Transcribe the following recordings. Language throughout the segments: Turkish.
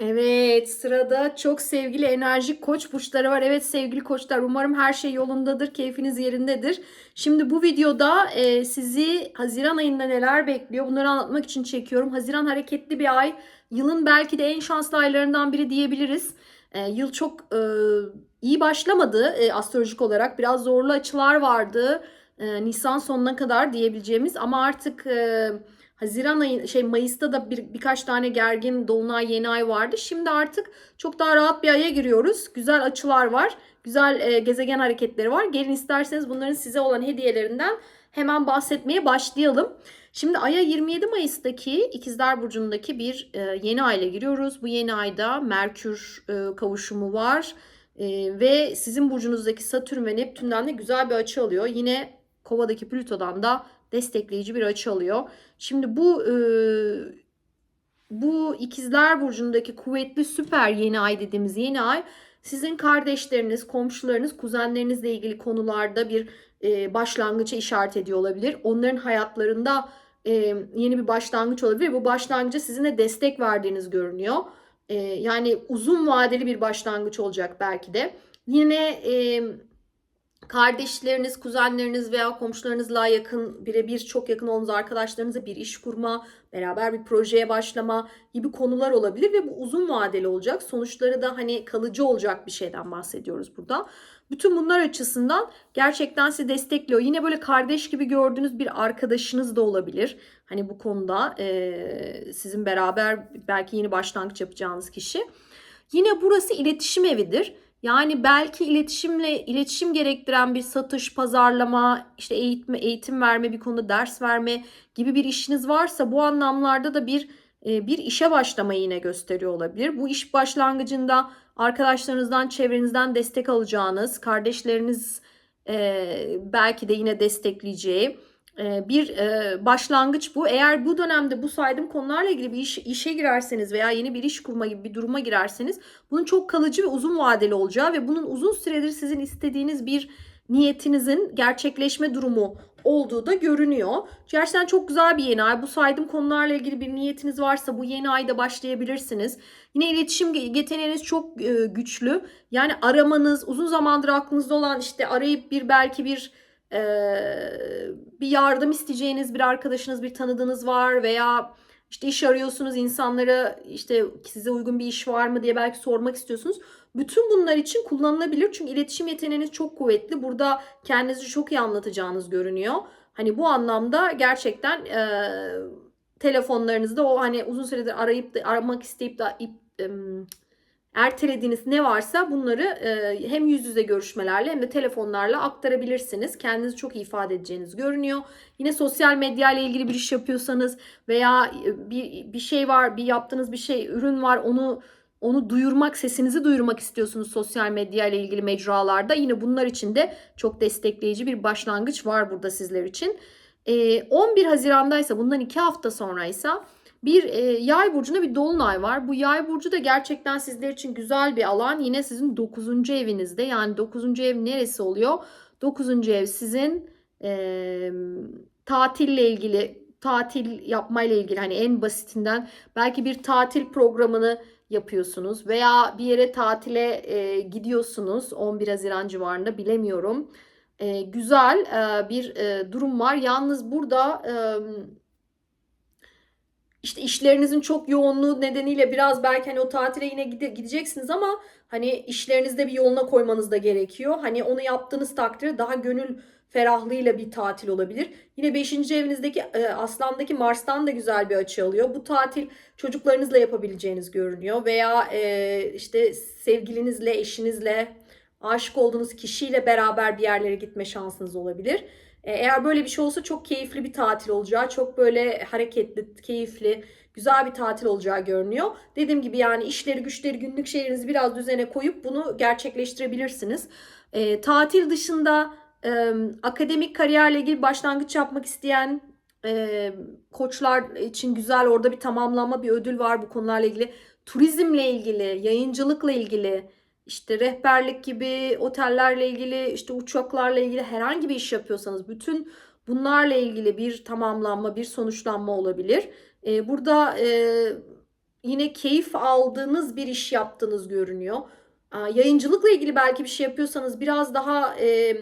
Evet, sırada çok sevgili enerjik koç burçları var. Evet sevgili koçlar umarım her şey yolundadır, keyfiniz yerindedir. Şimdi bu videoda e, sizi Haziran ayında neler bekliyor bunları anlatmak için çekiyorum. Haziran hareketli bir ay. Yılın belki de en şanslı aylarından biri diyebiliriz. E, yıl çok e, iyi başlamadı e, astrolojik olarak. Biraz zorlu açılar vardı. E, Nisan sonuna kadar diyebileceğimiz ama artık... E, Haziran ayı şey Mayıs'ta da bir, birkaç tane gergin dolunay yeni ay vardı. Şimdi artık çok daha rahat bir aya giriyoruz. Güzel açılar var. Güzel e, gezegen hareketleri var. Gelin isterseniz bunların size olan hediyelerinden hemen bahsetmeye başlayalım. Şimdi aya 27 Mayıs'taki İkizler Burcu'ndaki bir e, yeni ayla giriyoruz. Bu yeni ayda Merkür e, kavuşumu var. E, ve sizin burcunuzdaki Satürn ve Neptün'den de güzel bir açı alıyor. Yine Kova'daki Plüto'dan da destekleyici bir açı alıyor. Şimdi bu e, bu ikizler burcundaki kuvvetli süper yeni ay dediğimiz yeni ay sizin kardeşleriniz, komşularınız, kuzenlerinizle ilgili konularda bir e, başlangıça işaret ediyor olabilir. Onların hayatlarında e, yeni bir başlangıç olabilir. Bu başlangıca sizin de destek verdiğiniz görünüyor. E, yani uzun vadeli bir başlangıç olacak belki de. Yine e, kardeşleriniz, kuzenleriniz veya komşularınızla yakın, birebir çok yakın olduğunuz arkadaşlarınızla bir iş kurma, beraber bir projeye başlama gibi konular olabilir ve bu uzun vadeli olacak. Sonuçları da hani kalıcı olacak bir şeyden bahsediyoruz burada. Bütün bunlar açısından gerçekten sizi destekliyor. Yine böyle kardeş gibi gördüğünüz bir arkadaşınız da olabilir. Hani bu konuda e, sizin beraber belki yeni başlangıç yapacağınız kişi. Yine burası iletişim evidir. Yani belki iletişimle iletişim gerektiren bir satış, pazarlama, işte eğitim, eğitim verme, bir konuda ders verme gibi bir işiniz varsa bu anlamlarda da bir e, bir işe başlamayı yine gösteriyor olabilir. Bu iş başlangıcında arkadaşlarınızdan, çevrenizden destek alacağınız, kardeşleriniz e, belki de yine destekleyeceği bir e, başlangıç bu. Eğer bu dönemde bu saydığım konularla ilgili bir iş, işe girerseniz veya yeni bir iş kurma gibi bir duruma girerseniz bunun çok kalıcı ve uzun vadeli olacağı ve bunun uzun süredir sizin istediğiniz bir niyetinizin gerçekleşme durumu olduğu da görünüyor. Gerçekten çok güzel bir yeni ay. Bu saydığım konularla ilgili bir niyetiniz varsa bu yeni ayda başlayabilirsiniz. Yine iletişim yeteneğiniz çok e, güçlü. Yani aramanız, uzun zamandır aklınızda olan işte arayıp bir belki bir bir yardım isteyeceğiniz bir arkadaşınız, bir tanıdığınız var veya işte iş arıyorsunuz insanlara işte size uygun bir iş var mı diye belki sormak istiyorsunuz. Bütün bunlar için kullanılabilir çünkü iletişim yeteneğiniz çok kuvvetli. Burada kendinizi çok iyi anlatacağınız görünüyor. Hani bu anlamda gerçekten e, telefonlarınızda o hani uzun süredir arayıp da aramak isteyip de ertelediğiniz ne varsa bunları e, hem yüz yüze görüşmelerle hem de telefonlarla aktarabilirsiniz. Kendinizi çok iyi ifade edeceğiniz görünüyor. Yine sosyal medya ile ilgili bir iş yapıyorsanız veya e, bir, bir şey var, bir yaptığınız bir şey, ürün var onu onu duyurmak, sesinizi duyurmak istiyorsunuz sosyal medya ile ilgili mecralarda. Yine bunlar için de çok destekleyici bir başlangıç var burada sizler için. 11 Haziran'daysa bundan 2 hafta sonraysa bir e, yay burcunda bir dolunay var. Bu yay burcu da gerçekten sizler için güzel bir alan. Yine sizin 9. evinizde. Yani 9. ev neresi oluyor? 9. ev sizin e, tatille ilgili tatil yapmayla ilgili hani en basitinden belki bir tatil programını yapıyorsunuz veya bir yere tatile e, gidiyorsunuz 11 Haziran civarında bilemiyorum. E, güzel e, bir e, durum var. Yalnız burada e, işte işlerinizin çok yoğunluğu nedeniyle biraz belki hani o tatile yine gide, gideceksiniz ama hani işlerinizde bir yoluna koymanız da gerekiyor. Hani onu yaptığınız takdirde daha gönül ferahlığıyla bir tatil olabilir. Yine 5. evinizdeki e, aslandaki Mars'tan da güzel bir açı alıyor. Bu tatil çocuklarınızla yapabileceğiniz görünüyor veya e, işte sevgilinizle, eşinizle, aşık olduğunuz kişiyle beraber bir yerlere gitme şansınız olabilir. E, eğer böyle bir şey olsa çok keyifli bir tatil olacağı, çok böyle hareketli, keyifli, güzel bir tatil olacağı görünüyor. Dediğim gibi yani işleri, güçleri, günlük şeylerinizi biraz düzene koyup bunu gerçekleştirebilirsiniz. E, tatil dışında e, akademik kariyerle ilgili başlangıç yapmak isteyen e, koçlar için güzel orada bir tamamlanma, bir ödül var bu konularla ilgili. Turizmle ilgili, yayıncılıkla ilgili, işte rehberlik gibi otellerle ilgili işte uçaklarla ilgili herhangi bir iş yapıyorsanız bütün bunlarla ilgili bir tamamlanma bir sonuçlanma olabilir. Ee, burada e, yine keyif aldığınız bir iş yaptığınız görünüyor. Aa, Yayıncılıkla ilgili belki bir şey yapıyorsanız biraz daha e,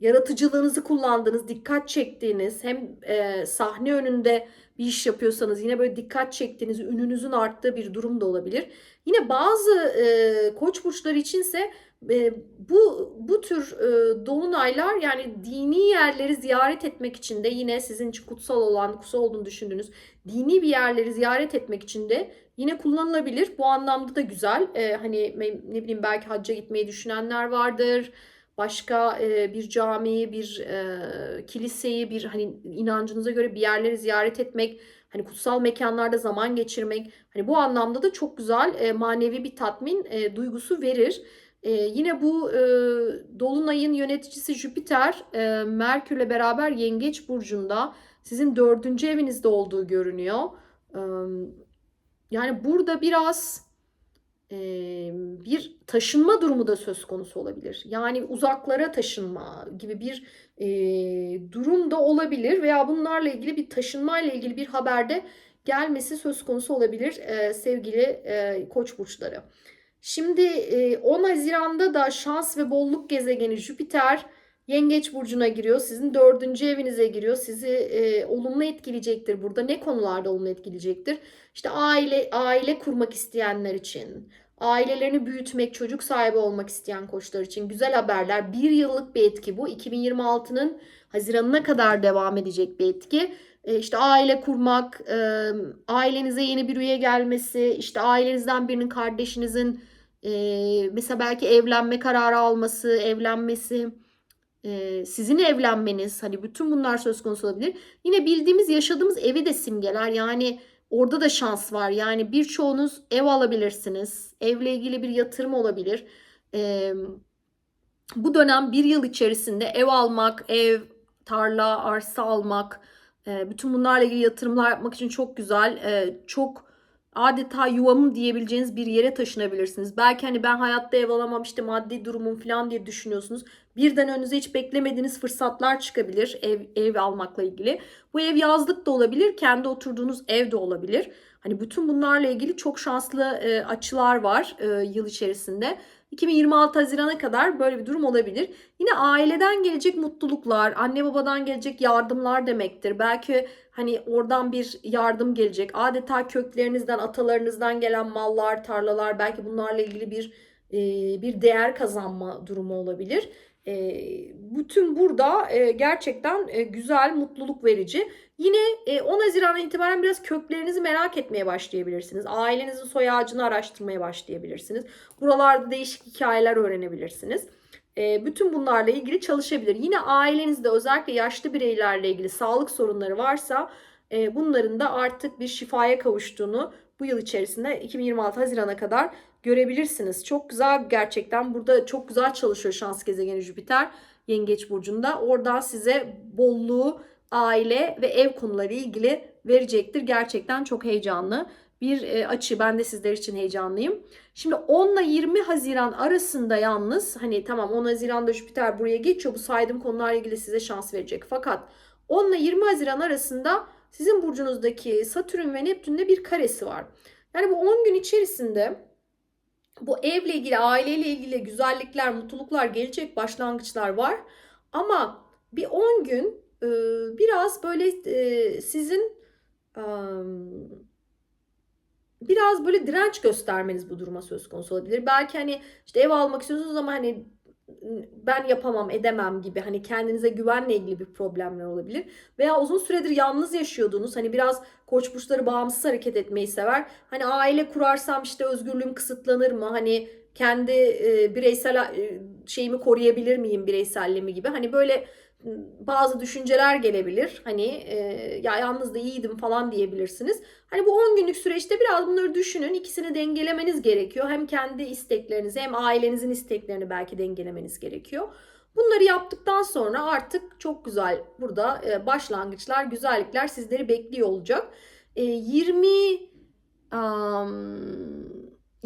yaratıcılığınızı kullandığınız, dikkat çektiğiniz, hem e, sahne önünde bir iş yapıyorsanız yine böyle dikkat çektiğiniz, ününüzün arttığı bir durum da olabilir. Yine bazı e, koç burçları içinse e, bu bu tür e, dolunaylar yani dini yerleri ziyaret etmek için de yine sizin için kutsal olan, kutsal olduğunu düşündüğünüz dini bir yerleri ziyaret etmek için de yine kullanılabilir. Bu anlamda da güzel. E, hani ne bileyim belki hacca gitmeyi düşünenler vardır başka e, bir camiyi, bir e, kiliseyi, bir hani inancınıza göre bir yerleri ziyaret etmek, hani kutsal mekanlarda zaman geçirmek, hani bu anlamda da çok güzel e, manevi bir tatmin e, duygusu verir. E, yine bu e, dolunayın yöneticisi Jüpiter, e, Merkürle beraber Yengeç burcunda, sizin dördüncü evinizde olduğu görünüyor. E, yani burada biraz bir taşınma durumu da söz konusu olabilir. Yani uzaklara taşınma gibi bir durum da olabilir veya bunlarla ilgili bir taşınmayla ilgili bir haberde gelmesi söz konusu olabilir sevgili Koç burçları. Şimdi eee, 10 Haziran'da da şans ve bolluk gezegeni Jüpiter Yengeç burcuna giriyor. Sizin dördüncü evinize giriyor. Sizi e, olumlu etkileyecektir burada. Ne konularda olumlu etkileyecektir? İşte aile aile kurmak isteyenler için, ailelerini büyütmek, çocuk sahibi olmak isteyen koçlar için güzel haberler. Bir yıllık bir etki bu. 2026'nın Haziran'ına kadar devam edecek bir etki. E, işte aile kurmak, e, ailenize yeni bir üye gelmesi, işte ailenizden birinin kardeşinizin e, mesela belki evlenme kararı alması, evlenmesi sizin evlenmeniz hani bütün bunlar söz konusu olabilir. Yine bildiğimiz yaşadığımız evi de simgeler. Yani orada da şans var. Yani birçoğunuz ev alabilirsiniz. Evle ilgili bir yatırım olabilir. bu dönem bir yıl içerisinde ev almak, ev, tarla, arsa almak, bütün bunlarla ilgili yatırımlar yapmak için çok güzel. çok adeta yuvamım diyebileceğiniz bir yere taşınabilirsiniz. Belki hani ben hayatta ev alamam işte maddi durumum falan diye düşünüyorsunuz. Birden önünüze hiç beklemediğiniz fırsatlar çıkabilir ev, ev almakla ilgili. Bu ev yazlık da olabilir, kendi oturduğunuz ev de olabilir. Hani bütün bunlarla ilgili çok şanslı e, açılar var e, yıl içerisinde. 2026 Haziran'a kadar böyle bir durum olabilir. Yine aileden gelecek mutluluklar, anne babadan gelecek yardımlar demektir. Belki hani oradan bir yardım gelecek. Adeta köklerinizden, atalarınızdan gelen mallar, tarlalar, belki bunlarla ilgili bir e, bir değer kazanma durumu olabilir. E, bütün burada e, gerçekten güzel, mutluluk verici. Yine e, 10 Haziran'dan itibaren biraz köklerinizi merak etmeye başlayabilirsiniz. Ailenizin soy ağacını araştırmaya başlayabilirsiniz. Buralarda değişik hikayeler öğrenebilirsiniz. E, bütün bunlarla ilgili çalışabilir. Yine ailenizde özellikle yaşlı bireylerle ilgili sağlık sorunları varsa e, bunların da artık bir şifaya kavuştuğunu bu yıl içerisinde 2026 Haziran'a kadar görebilirsiniz. Çok güzel gerçekten burada çok güzel çalışıyor şans gezegeni Jüpiter Yengeç burcunda. Oradan size bolluğu, aile ve ev konuları ilgili verecektir. Gerçekten çok heyecanlı bir e, açı. Ben de sizler için heyecanlıyım. Şimdi 10 ile 20 Haziran arasında yalnız hani tamam 10 Haziran'da Jüpiter buraya geçiyor. Bu saydığım konularla ilgili size şans verecek. Fakat 10 ile 20 Haziran arasında sizin burcunuzdaki Satürn ve Neptün'de bir karesi var. Yani bu 10 gün içerisinde bu evle ilgili, aileyle ilgili güzellikler, mutluluklar, gelecek başlangıçlar var. Ama bir 10 gün biraz böyle sizin biraz böyle direnç göstermeniz bu duruma söz konusu olabilir. Belki hani işte ev almak istiyorsunuz ama hani ben yapamam, edemem gibi hani kendinize güvenle ilgili bir problemler olabilir. Veya uzun süredir yalnız yaşıyordunuz. Hani biraz koç burçları bağımsız hareket etmeyi sever. Hani aile kurarsam işte özgürlüğüm kısıtlanır mı? Hani kendi e, bireysel e, şeyimi koruyabilir miyim bireyselliğimi gibi. Hani böyle bazı düşünceler gelebilir. Hani e, ya yalnız da iyiydim falan diyebilirsiniz. Hani bu 10 günlük süreçte biraz bunları düşünün. İkisini dengelemeniz gerekiyor. Hem kendi isteklerinizi hem ailenizin isteklerini belki dengelemeniz gerekiyor. Bunları yaptıktan sonra artık çok güzel burada e, başlangıçlar, güzellikler sizleri bekliyor olacak. E, 20 um,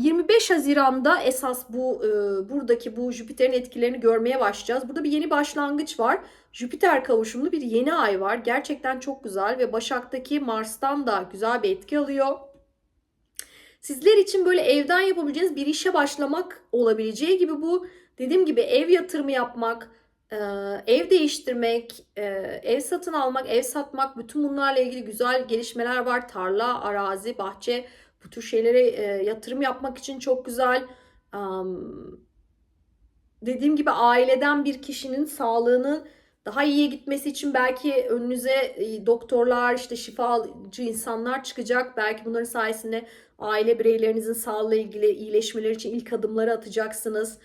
25 Haziran'da esas bu e, buradaki bu Jüpiter'in etkilerini görmeye başlayacağız. Burada bir yeni başlangıç var. Jüpiter kavuşumlu bir yeni ay var. Gerçekten çok güzel ve Başak'taki Mars'tan da güzel bir etki alıyor. Sizler için böyle evden yapabileceğiniz bir işe başlamak olabileceği gibi bu dediğim gibi ev yatırımı yapmak, e, ev değiştirmek, e, ev satın almak, ev satmak bütün bunlarla ilgili güzel gelişmeler var. Tarla, arazi, bahçe bu tür şeylere e, yatırım yapmak için çok güzel. Am, dediğim gibi aileden bir kişinin sağlığını daha iyiye gitmesi için belki önünüze e, doktorlar, işte şifacı insanlar çıkacak. Belki bunların sayesinde aile bireylerinizin sağlığı ilgili iyileşmeleri için ilk adımları atacaksınız.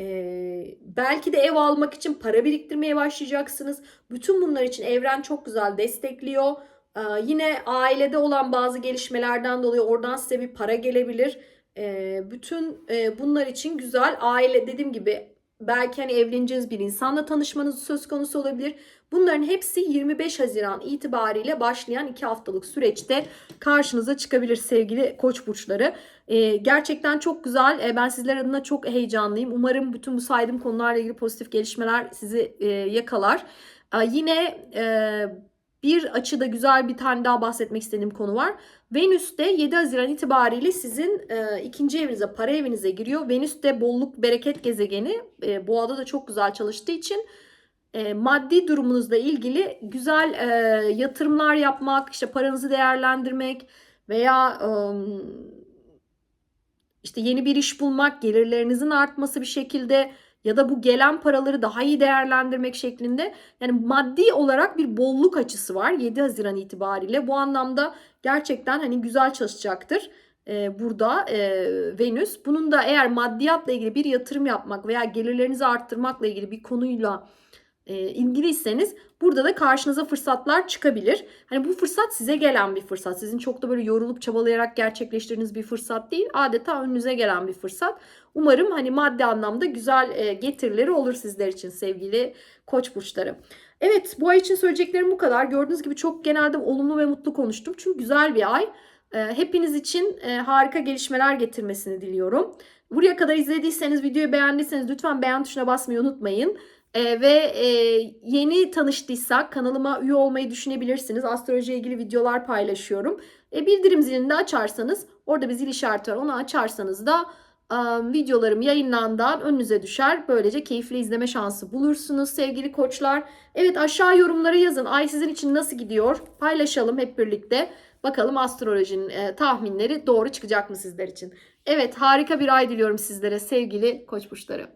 Ee, belki de ev almak için para biriktirmeye başlayacaksınız. Bütün bunlar için evren çok güzel destekliyor. Ee, yine ailede olan bazı gelişmelerden dolayı oradan size bir para gelebilir. Ee, bütün e, bunlar için güzel. Aile dediğim gibi belki hani evleneceğiniz bir insanla tanışmanız söz konusu olabilir. Bunların hepsi 25 Haziran itibariyle başlayan 2 haftalık süreçte karşınıza çıkabilir sevgili koç burçları. Ee, gerçekten çok güzel. Ee, ben sizler adına çok heyecanlıyım. Umarım bütün bu saydığım konularla ilgili pozitif gelişmeler sizi e, yakalar. Ee, yine e, bir açıda güzel bir tane daha bahsetmek istediğim konu var. Venüs de 7 Haziran itibariyle sizin e, ikinci evinize, para evinize giriyor. Venüs de bolluk, bereket gezegeni. E, boğada da çok güzel çalıştığı için e, maddi durumunuzla ilgili güzel e, yatırımlar yapmak, işte paranızı değerlendirmek veya e, işte yeni bir iş bulmak, gelirlerinizin artması bir şekilde ya da bu gelen paraları daha iyi değerlendirmek şeklinde yani maddi olarak bir bolluk açısı var 7 Haziran itibariyle. Bu anlamda gerçekten hani güzel çalışacaktır e, burada e, Venüs. Bunun da eğer maddiyatla ilgili bir yatırım yapmak veya gelirlerinizi arttırmakla ilgili bir konuyla e, ilgiliyseniz burada da karşınıza fırsatlar çıkabilir. Hani bu fırsat size gelen bir fırsat. Sizin çok da böyle yorulup çabalayarak gerçekleştirdiğiniz bir fırsat değil. Adeta önünüze gelen bir fırsat. Umarım hani maddi anlamda güzel e, getirileri olur sizler için sevgili koç burçları. Evet bu ay için söyleyeceklerim bu kadar. Gördüğünüz gibi çok genelde olumlu ve mutlu konuştum. Çünkü güzel bir ay. E, hepiniz için e, harika gelişmeler getirmesini diliyorum. Buraya kadar izlediyseniz, videoyu beğendiyseniz lütfen beğen tuşuna basmayı unutmayın. Ee, ve e, yeni tanıştıysak kanalıma üye olmayı düşünebilirsiniz. Astrolojiye ilgili videolar paylaşıyorum. E, bildirim zilini de açarsanız orada bir zil işareti var. Onu açarsanız da e, videolarım yayınlandan önünüze düşer. Böylece keyifli izleme şansı bulursunuz sevgili koçlar. Evet aşağı yorumlara yazın. Ay sizin için nasıl gidiyor? Paylaşalım hep birlikte. Bakalım astrolojinin e, tahminleri doğru çıkacak mı sizler için? Evet harika bir ay diliyorum sizlere sevgili koç burçları.